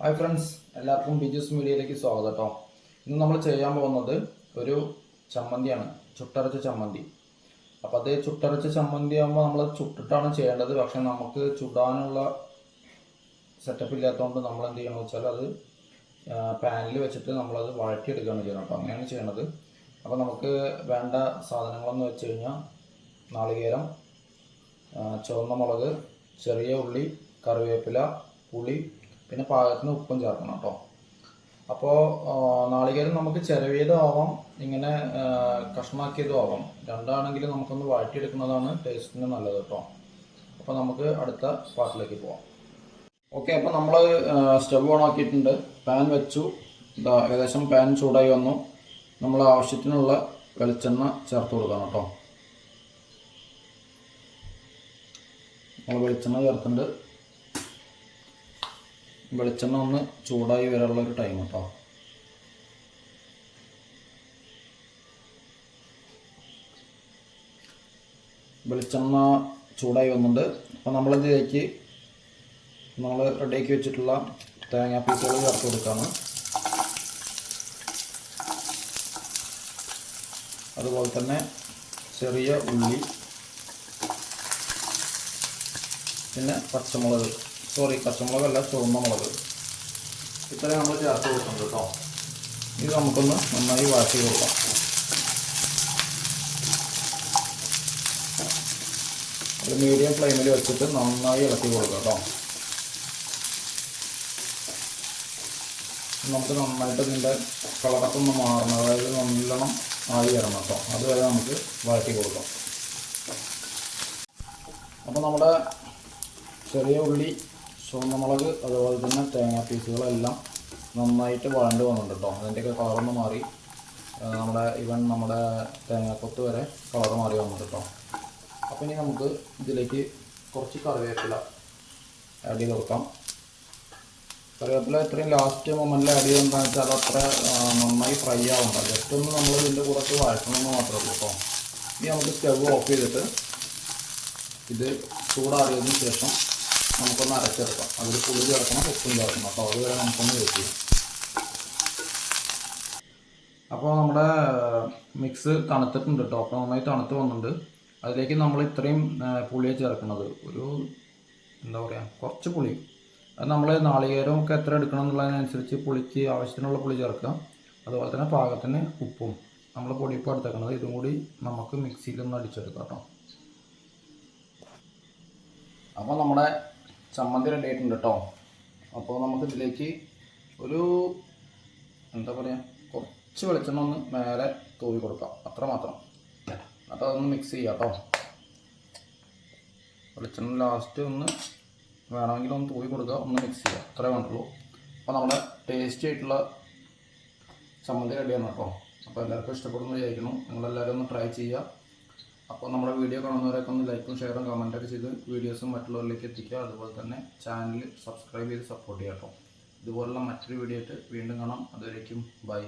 Hi friends എല്ലാവർക്കും ബിജുസ് മീഡിയയിലേക്ക് സ്വാഗതം കേട്ടോ ഇന്ന് നമ്മൾ ചെയ്യാൻ പോകുന്നത് ഒരു ചമ്മന്തിയാണ് ചുട്ടരച്ച ചമ്മന്തി. അപ്പോൾ അത് ചുട്ടരച്ച ചമ്മന്തി ആകുമ്പോൾ നമ്മൾ ചുട്ടിട്ടാണ് ചെയ്യേണ്ടത്. പക്ഷേ നമുക്ക് ചുടാനുള്ള സെറ്റപ്പ് ഇല്ലാത്തതുകൊണ്ട് നമ്മൾ എന്ത് ചെയ്യണമെന്ന് വെച്ചാൽ അത് പാനിൽ വെച്ചിട്ട് നമ്മളത് വഴറ്റിയെടുക്കുകയാണ് ചെയ്യണം അപ്പോൾ അങ്ങനെയാണ് ചെയ്യേണ്ടത് അപ്പോൾ നമുക്ക് വേണ്ട സാധനങ്ങളെന്ന് വെച്ച് കഴിഞ്ഞാൽ നാളികേരം ചുവന്ന മുളക് ചെറിയ ഉള്ളി കറിവേപ്പില പുളി പിന്നെ പാകത്തിന് ഉപ്പും ചേർക്കണം കേട്ടോ. അപ്പോൾ നാളികേരം നമുക്ക് ചിരവിയതും ഇങ്ങനെ കഷ്ണാക്കിയതും ആവാം രണ്ടാണെങ്കിലും നമുക്കൊന്ന് വഴറ്റിയെടുക്കുന്നതാണ് ടേസ്റ്റിന് നല്ലത് കേട്ടോ. അപ്പോൾ നമുക്ക് അടുത്ത പാട്ടിലേക്ക് പോവാം. ഓക്കെ അപ്പോൾ നമ്മൾ സ്റ്റവ് ഓൺ ആക്കിയിട്ടുണ്ട്. പാൻ വെച്ചു. ഇതാ ഏകദേശം പാൻ ചൂടായി വന്നു. നമ്മൾ ആവശ്യത്തിനുള്ള വെളിച്ചെണ്ണ ചേർത്ത് കൊടുക്കണം കേട്ടോ. നമ്മൾ വെളിച്ചെണ്ണ ചേർത്തിട്ടുണ്ട്. വെളിച്ചെണ്ണ ഒന്ന് ചൂടായി വരാനുള്ള ഒരു ടൈം കേട്ടോ വെളിച്ചെണ്ണ ചൂടായി വന്നിട്ടുണ്ട്. അപ്പോൾ നമ്മളിതിലേക്ക് നമ്മൾ റെഡിയാക്കി വെച്ചിട്ടുള്ള തേങ്ങാ പീസുകൾ ചേർത്ത് കൊടുക്കാണ്. അതുപോലെ തന്നെ ചെറിയ ഉള്ളി പിന്നെ പച്ചമുളക്. സോറി പച്ചമുളകല്ല ചുവന്ന മുളക്. ഇത്രയും നമ്മൾ ചേർത്ത് കൊടുക്കുന്നത് കേട്ടോ. ഇത് നമുക്കൊന്ന് നന്നായി വാട്ടി കൊടുക്കാം. ഒരു മീഡിയം ഫ്ലെയിമിൽ വെച്ചിട്ട് നന്നായി ഇളക്കി കൊടുക്കാം കേട്ടോ. നമുക്ക് നന്നായിട്ട് ഇതിന്റെ കളറൊക്കെ ഒന്ന് മാറണം. അതായത് നല്ലോണം ആയി വരണം കേട്ടോ. അതുവരെ നമുക്ക് വഴറ്റി കൊടുക്കാം. അപ്പോൾ നമ്മുടെ ചെറിയ ഉള്ളി ചുവന്നമുളക് അതുപോലെ തന്നെ തേങ്ങാ പീസുകളെല്ലാം നന്നായിട്ട് വഴണ്ട് വന്നിട്ടുണ്ട് കേട്ടോ അതിന്റെയൊക്കെ കളറൊന്ന് മാറി. നമ്മുടെ ഇവൻ നമ്മുടെ തേങ്ങാക്കൊത്ത് വരെ കളർ മാറി വന്നിട്ട് കേട്ടോ അപ്പോൾ ഇനി നമുക്ക് ഇതിലേക്ക് കുറച്ച് കറിവേപ്പില ആഡ് ചെയ്ത് കൊടുക്കാം. കറിവേപ്പില ഇത്രയും ലാസ്റ്റ് മൊമെന്റിൽ ആഡ് ചെയ്യുന്നതെന്ന് വെച്ചാൽ അത് അത്ര നന്നായി ഫ്രൈ ആവണ്ട. ജസ്റ്റ് ഒന്ന് നമ്മൾ ഇതിന്റെ കൂടെ വഴക്കണമെന്ന് മാത്രമേ ഉള്ളൂ കേട്ടോ ഇനി നമുക്ക് സ്റ്റവ് ഓഫ് ചെയ്തിട്ട് ഇത് ചൂടാറിയതിന് ശേഷം നമുക്കൊന്ന് അരച്ചെടുക്കാം. അതിൽ പുളി ചേർക്കണം ഉപ്പും ചേർക്കണം. അപ്പോൾ അതുവരെ നമുക്കൊന്ന് വെയിറ്റ് ചെയ്യാം. അപ്പോൾ നമ്മുടെ മിക്സ് തണുത്തിട്ടുണ്ട് കേട്ടോ അപ്പോൾ നന്നായി തണുത്ത് വന്നിട്ടുണ്ട്. അതിലേക്ക് നമ്മൾ ഇത്രയും പുളിയെ ചേർക്കുന്നത്. ഒരു എന്താ പറയുക കുറച്ച് പുളി. അത് നമ്മൾ നാളികേരം ഒക്കെ എത്ര എടുക്കണം എന്നുള്ളതിനനുസരിച്ച് പുളിക്ക് ആവശ്യത്തിനുള്ള പുളി ചേർക്കാം. അതുപോലെ തന്നെ പാകത്തിന് ഉപ്പും നമ്മൾ പൊടിയപ്പം എടുത്തേക്കുന്നത് ഇതും കൂടി നമുക്ക് മിക്സിയിലൊന്ന് അടിച്ചെടുക്കാം കേട്ടോ അപ്പോൾ നമ്മുടെ ചമ്മന്തി റെഡി ആയിട്ടുണ്ട് കേട്ടോ അപ്പോൾ നമുക്ക് ഇതിലേക്ക് ഒരു എന്താ പറയുക കുറച്ച് വെളിച്ചെണ്ണ ഒന്ന് മേലെ തൂവി കൊടുക്കാം. അത്ര മാത്രം. അപ്പോൾ അതൊന്ന് മിക്സ് ചെയ്യാം കേട്ടോ വെളിച്ചെണ്ണ ലാസ്റ്റ് ഒന്ന് വേണമെങ്കിൽ ഒന്ന് തൂവി കൊടുക്കുക ഒന്ന് മിക്സ് ചെയ്യുക അത്രേ വേണ്ടുള്ളൂ. അപ്പോൾ നമ്മുടെ ടേസ്റ്റി ആയിട്ടുള്ള ചമ്മന്തി റെഡിയാണ് കേട്ടോ അപ്പോൾ എല്ലാവർക്കും ഇഷ്ടപ്പെടുന്നു വിചാരിക്കുന്നു. നിങ്ങളെല്ലാവരും ഒന്ന് ട്രൈ ചെയ്യുക. അപ്പോൾ നമ്മുടെ വീഡിയോ കാണുന്നവരൊക്കെ ഒന്ന് ലൈക്കും ഷെയറും കമന്റൊക്കെ ചെയ്ത് വീഡിയോസും മറ്റുള്ളവരിലേക്ക് എത്തിക്കുക. അതുപോലെ തന്നെ ചാനൽ സബ്സ്ക്രൈബ് ചെയ്ത് സപ്പോർട്ട് ചെയ്യാം കേട്ടോ. ഇതുപോലുള്ള മറ്റൊരു വീഡിയോ ആയിട്ട് വീണ്ടും കാണാം. അതുവരേക്കും ബൈ